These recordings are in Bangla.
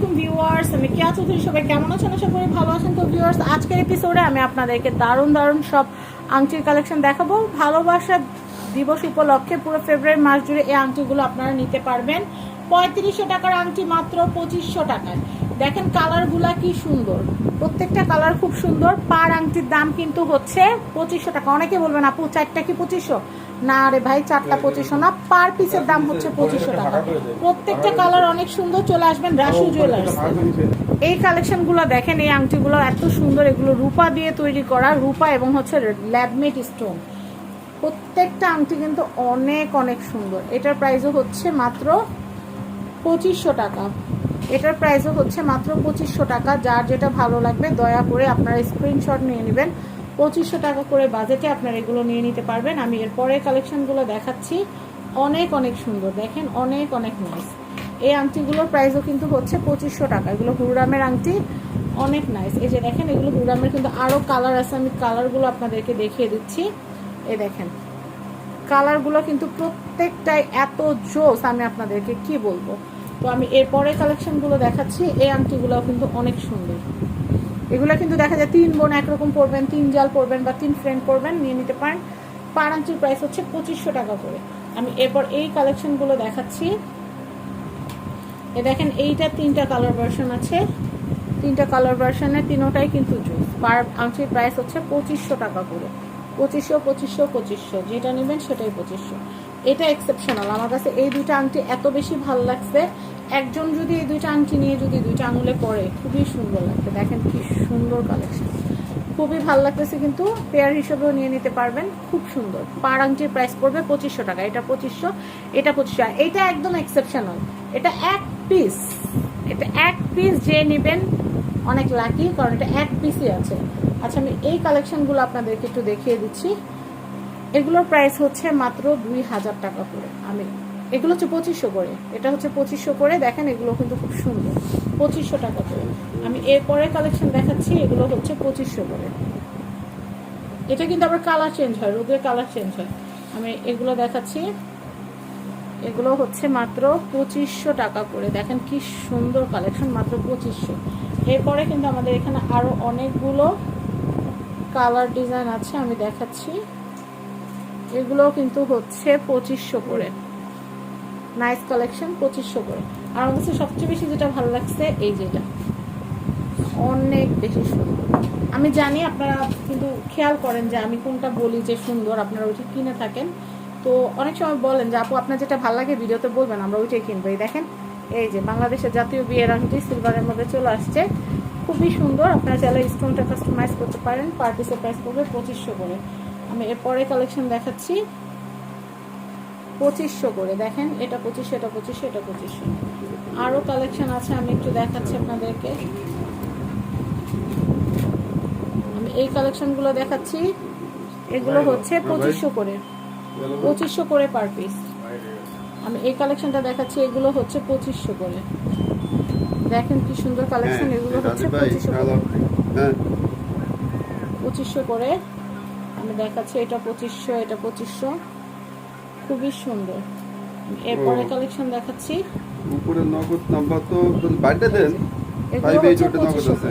আলাইকুম ভিউয়ার্স, আমি কেয়া চৌধুরী সবাই কেমন আছেন আশা করি ভালো আছেন। তো ভিউয়ার্স, আজকের এপিসোডে আমি আপনাদেরকে দারুণ দারুণ সব আংটির কালেকশন দেখাবো। ভালোবাসা দিবস উপলক্ষে পুরো ফেব্রুয়ারি মাস জুড়ে এই আংটিগুলো আপনারা নিতে পারবেন। পঁয়ত্রিশশো টাকার আংটি মাত্র পঁচিশশো টাকায়। দেখেন কালারগুলা কি সুন্দর। প্রত্যেকটা কালার খুব সুন্দর। পার আংটির দাম কিন্তু হচ্ছে পঁচিশশো টাকা। অনেকে বলবেন, আপু, চারটা কি পঁচিশশো? না রে ভাই, চারটা পঁচিশশো না পার পিসের দাম হচ্ছে পঁচিশশো টাকা। প্রত্যেকটা কালার অনেক সুন্দর চলে আসবেন, রাসু জুয়েলার্স এই কালেকশনগুলো দেখেন, এই আংটিগুলো এত সুন্দর, এগুলো রূপা দিয়ে তৈরি করা, রূপা এবং হচ্ছে ল্যাবমেট স্টোন প্রত্যেকটা আংটি কিন্তু অনেক অনেক সুন্দর। এটার প্রাইসও হচ্ছে মাত্র পঁচিশশো টাকা। এটার প্রাইসও হচ্ছে মাত্র পঁচিশশো টাকা। যার যেটা ভালো লাগবে, দয়া করে আপনারা স্ক্রিনশট নিয়ে নেবেন। পঁচিশশো টাকা করে বাজেটে আপনারা এগুলো নিয়ে নিতে পারবেন। আমি এর এরপরে কালেকশনগুলো দেখাচ্ছি। অনেক অনেক সুন্দর। দেখেন, অনেক অনেক নাইস এই আংটিগুলোর প্রাইসও কিন্তু হচ্ছে পঁচিশশো টাকা। এগুলো হুরামের আংটি, অনেক নাইস এই যে দেখেন, এগুলো হুরামের কিন্তু আরও কালার আছে। আমি কালারগুলো আপনাদেরকে দেখিয়ে দিচ্ছি। এ দেখেন কালারগুলো কিন্তু প্রত্যেকটাই এত জোস, আমি আপনাদেরকে কি বলব? তো আমি এরপরে কালেকশনগুলো দেখাচ্ছি। এই আংটিগুলো কিন্তু অনেক সুন্দর। এগুলো কিন্তু দেখা যায় তিন বোন একরকম পরবেন, তিন জাল পরবেন বা তিন ফ্রেন্ড পরবেন, নিয়ে নিতে পারেন। পার আংটির প্রাইস হচ্ছে পঁচিশশো টাকা করে। আমি এরপর এই কালেকশনগুলো দেখাচ্ছি। এ দেখেন, এইটা তিনটা কালার ভার্সন আছে। তিনটা কালার ভার্সনে তিনোটাই কিন্তু জুস পার আংটির প্রাইস হচ্ছে পঁচিশশো টাকা করে। পঁচিশশো পঁচিশশো পঁচিশশো। যেটা নেবেন সেটাই পঁচিশশো। এটা এক্সেপশনাল আমার কাছে এই দুইটা আংটি এত বেশি ভালো লাগছে একজন যদি এই দুইটা আংটি নিয়ে যদি দুইটা আঙুলে পরে, খুবই সুন্দর লাগবে। দেখেন কি সুন্দর কালেকশন খুবই ভালো লাগতেছে কিন্তু পেয়ার হিসেবেও নিয়ে নিতে পারবেন। খুব সুন্দর। পার আংটির প্রাইস পড়বে পঁচিশশো টাকা। এটা পঁচিশশো এটা পঁচিশশো। এটা একদম এক্সেপশনাল এটা এক পিস এটা এক পিস যে নেবেন, অনেক লাকি কারণ এটা এক পিসই আছে। আচ্ছা আমি এই কালেকশনগুলো আপনাদেরকে একটু দেখিয়ে দিচ্ছি। এগুলোর প্রাইস হচ্ছে মাত্র দুই হাজার টাকা করে। আমি এগুলো হচ্ছে পঁচিশশো করে। এটা হচ্ছে পঁচিশশো করে। দেখেন, এগুলো কিন্তু খুব সুন্দর। পঁচিশশো টাকা করে আমি এরপরে কালেকশন দেখাচ্ছি, এগুলো হচ্ছে পঁচিশশো করে। এটা কিন্তু আবার কালার চেঞ্জ হয় রোদের কালার চেঞ্জ হয়। আমি এগুলো দেখাচ্ছি। এগুলো হচ্ছে মাত্র পঁচিশশো টাকা করে। দেখেন কি সুন্দর কালেকশন মাত্র পঁচিশশো। এরপরে কিন্তু আমাদের এখানে আরও অনেকগুলো কালার ডিজাইন আছে, আমি দেখাচ্ছি। এগুলো কিন্তু হচ্ছে পঁচিশশো করে। নাইস কালেকশন পঁচিশশো করে। আর আমার কাছে সবচেয়ে বেশি যেটা ভালো লাগছে, এই যেটা অনেক বেশি সুন্দর। আমি জানি আপনারা কিন্তু খেয়াল করেন যে আমি কোনটা বলি যে সুন্দর, আপনারা ওইটা কিনে থাকেন। তো অনেক সময় বলেন যে, আপু, আপনার যেটা ভালো লাগে ভিডিওতে বলবেন, আমরা ওইটাই কিনবো। এই দেখেন, এই যে বাংলাদেশের জাতীয় বিয়ের আংটি সিলভারের মধ্যে চলে আসছে। খুবই সুন্দর, আপনারা চাইলে স্টোনটা কাস্টমাইজ করতে পারেন পার পিসের প্রাইস পড়বে পঁচিশশো করে। আমি এরপরে কালেকশন দেখাচ্ছি। পঁচিশশো করে। দেখেন এটা পঁচিশশো এটা পঁচিশশো এটা পঁচিশশো। আরও কালেকশন আছে আমি একটু দেখাচ্ছি আপনাদেরকে। আমি এই কালেকশনগুলো দেখাচ্ছি। এগুলো হচ্ছে পঁচিশশো করে। পঁচিশশো করে পার পিস আমি এই কালেকশনটা দেখাচ্ছি এগুলো হচ্ছে পঁচিশশো করে। দেখেন কি সুন্দর কালেকশন এগুলো হচ্ছে পঁচিশশো করে। হ্যাঁ। পঁচিশশো করে। আমি দেখাচ্ছি এটা পঁচিশশো এটা পঁচিশশো। খুবই সুন্দর। এরপরে কালেকশন দেখাচ্ছি। উপরে নগদ নাম্বার তো বাড়িতে দেন? ফাইভ এইট ওটা নগদ আছে।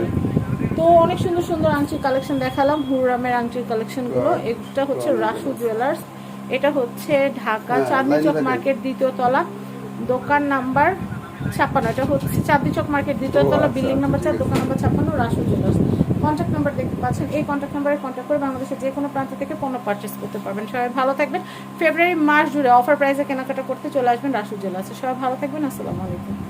তো অনেক সুন্দর সুন্দর আংটির কালেকশন দেখালাম হুরামের আংটির কালেকশনগুলো। এটা হচ্ছে রাসু জুয়েলার্স এটা হচ্ছে ঢাকা হ্যাঁ, চাঁদনি চক মার্কেট দ্বিতীয় তলা। দোকান নাম্বার ছাপ্পান্ন। এটা হচ্ছে চাঁদনি চক মার্কেট দ্বিতীয় তলা আচ্ছা। বিল্ডিং নাম্বার চার দোকান নাম্বার ছাপ্পান্ন রাসু জুয়েলার্স কন্ট্যাক্ট নাম্বার দেখতে পাচ্ছেন। এই কন্ট্যাক্ট নাম্বারে কন্ট্যাক্ট করে বাংলাদেশের যে কোনো প্রান্ত থেকে পণ্য পারচেস করতে পারবেন। সবাই ভালো থাকবেন। ফেব্রুয়ারি মাস জুড়ে অফার প্রাইসে কেনাকাটা করতে চলে আসবেন রাশীল জেলা। আছে সবাই ভালো থাকবেন। আসসালামু আলাইকুম।